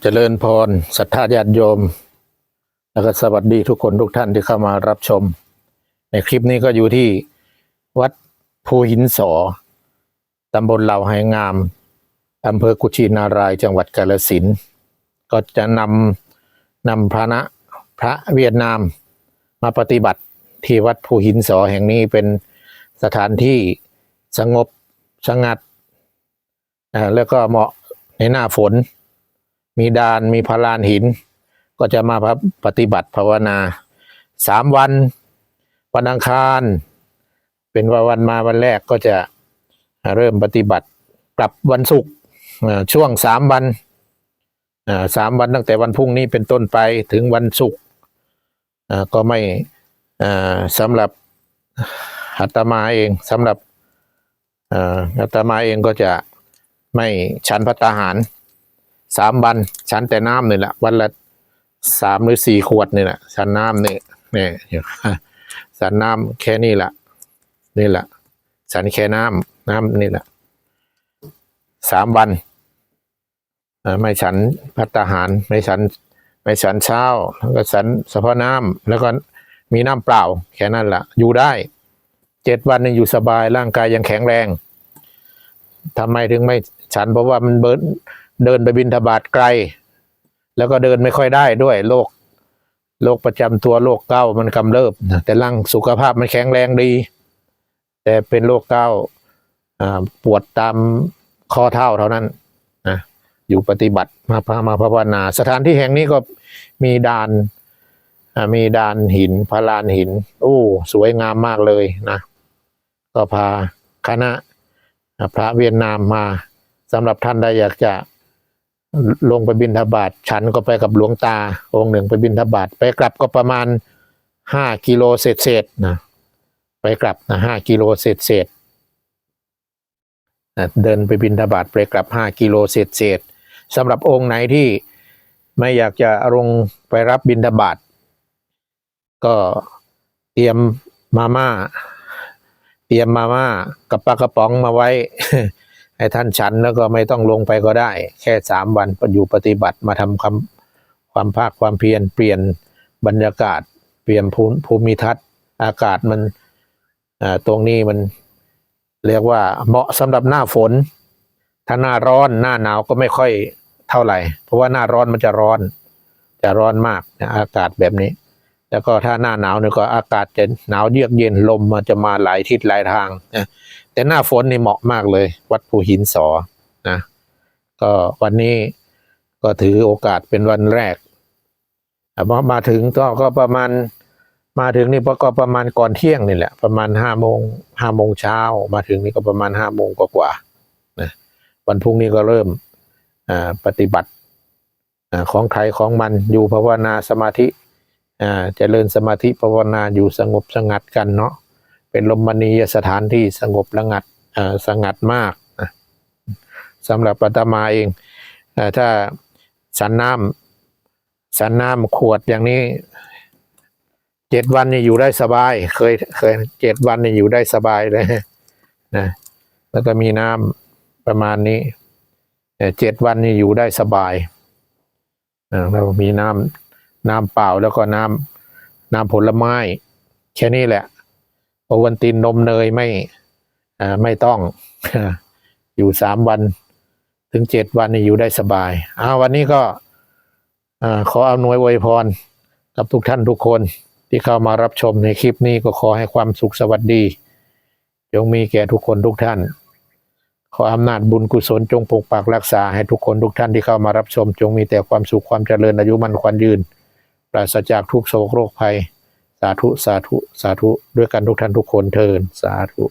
เจริญพรศรัทธาญาติโยม แล้วก็สวัสดีทุกคนทุกท่านที่เข้ามารับชม ในคลิปนี้ก็อยู่ที่วัดภูหินสอตำบลเหล่าไหงามอำเภอกุชินารายจังหวัดกาฬสินก็จะนำนำพระนะพระเวียดนามมาปฏิบัติที่วัดภูหินสอแห่งนี้เป็นสถานที่สงบสงัดแล้วก็เหมาะในหน้าฝน มีดานมีพลานหิน ก็จะมาปฏิบัติภาวนาสามวัน วันอังคาร เป็นวันวันมาวันแรกก็จะเริ่มปฏิบัติกลับวันศุกร์ช่วงสามวันสามวันตั้งแต่วันพรุ่งนี้เป็นต้นไปถึงวันศุกร์ก็ไม่สำหรับอาตมาเองสำหรับเอ่ออาตมาเองก็จะไม่ฉันพัตตาหาร สามวันฉันแต่น้ำนี่แหละวันละสามหรือสี่ขวดนี่แหละฉันน้ำนี่นี่ยฉันน้ำแค่นี้แหละนี่แหละฉันแค่น้ำน้ำนี่แหละสามวันไม่ฉันพัตตาหาร ไม่ฉัน ไม่ฉันเช้า แล้วก็ฉันเฉพาะน้ำแล้วก็มีน้ำเปล่า แค่นั้นแหละอยู่ได้เจ็ดวันนี่อยู่สบายร่างกายยังแข็งแรงทำไมถึงไม่ฉันเพราะว่ามันเบิร์น เดินไปบินทบาทไกล แล้วก็เดินไม่ค่อยได้ด้วยโรคโรคประจำตัวโรคเก้ามันกำเริบนะแต่ร่างสุขภาพมันแข็งแรงดี แต่เป็นโรคเก้าปวดตามข้อเท้าเท่านั้นนะอยู่ปฏิบัติมาพามาภาวนา สถานที่แห่งนี้ก็มีดานมีดานหินพระลานหิน โอ้ สวยงามมากเลยนะ ก็พาคณะพระเวียดนามมาสำหรับท่านใดอยากจะ ลงไปบินทบาทฉันก็ไปกับหลวงตา องค์หนึ่งไปบินทบาทไปกลับก็ประมาณห้ากิโลเศษเศษนะไปกลับนะห้ากิโลเศษเศษเดินไปบินทบาทไปกลับห้ากิโลเศษเศษสำหรับองค์ไหนที่ไม่อยากจะลงไปรับบินทบาทก็เตรียมมาม่า เตรียมมาม่ากับปลากระป๋องมาไว้ ให้ท่านฉันแล้วก็ไม่ต้องลงไปก็ได้ แค่สามวันอยู่ปฏิบัติมาทำความความภาคความเพียรเปลี่ยนบรรยากาศ เปลี่ยนภูมิภูมิทัศน์ อากาศมันตรงนี้มันเรียกว่าเหมาะสำหรับหน้าฝน ถ้าหน้าร้อนหน้าหนาวก็ไม่ค่อยเท่าไหร่ เพราะว่าหน้าร้อนมันจะร้อน จะร้อนมากนะอากาศแบบนี้ แล้วก็ถ้าหน้าหนาวเนี่ยก็อากาศจะหนาวเยือกเย็นลมมันจะมาหลายทิศหลายทางนะ แต่หน้าฝนนี่เหมาะมากเลย วัดภูหินสอนะ ก็วันนี้ก็ถือโอกาสเป็นวันแรกอะพอมาถึงก็ก็ประมาณมาถึงนี่ก็ประมาณก่อนเที่ยงนี่แหละ ประมาณห้าโมงห้าโมงเช้า มาถึงนี่ก็ประมาณห้าโมงกว่าๆนะวันพรุ่งนี้ก็เริ่มปฏิบัติของใครของมันอยู่ภาวนาสมาธิอ่าเจริญสมาธิภาวนาอยู่สงบสงัดกันเนาะ เป็นลมมณียสถานที่สงบระงัดอ่าสงัดมากนะสำหรับปัตมาเองถ้าสันน้ำสันน้ำขวดอย่างนี้เจ็ดวันนี่อยู่ได้สบาย เคยเคยเจ็ดวันนี่อยู่ได้สบายเลยนะแล้วก็มีน้ำประมาณนี้เอ่เจ็ดวันนี่อยู่ได้สบายแล้วมีน้ำน้ำเปล่าแล้วก็น้ำน้ำผลไม้แค่นี้แหละ โอวันตินนมเนยไม่ไม่ต้องอยู่สามวันถึงเจ็ดวันอยู่ได้สบายอ้าวันนี้ก็อ่าขออำนวยอวยพรกับทุกท่านทุกคนที่เข้ามารับชมในคลิปนี้ก็ขอให้ความสุขสวัสดี จงมีแก่ทุกคนทุกท่าน ขออำนาจบุญกุศลจงปกปักรักษาให้ทุกคนทุกท่านที่เข้ามารับชม จงมีแต่ความสุขความเจริญอายุมั่นขวัญยืน ปราศจากทุกโศกโรคภัย สาธุสาธุสาธุด้วยกันทุกท่านทุกคนเทินสาธุ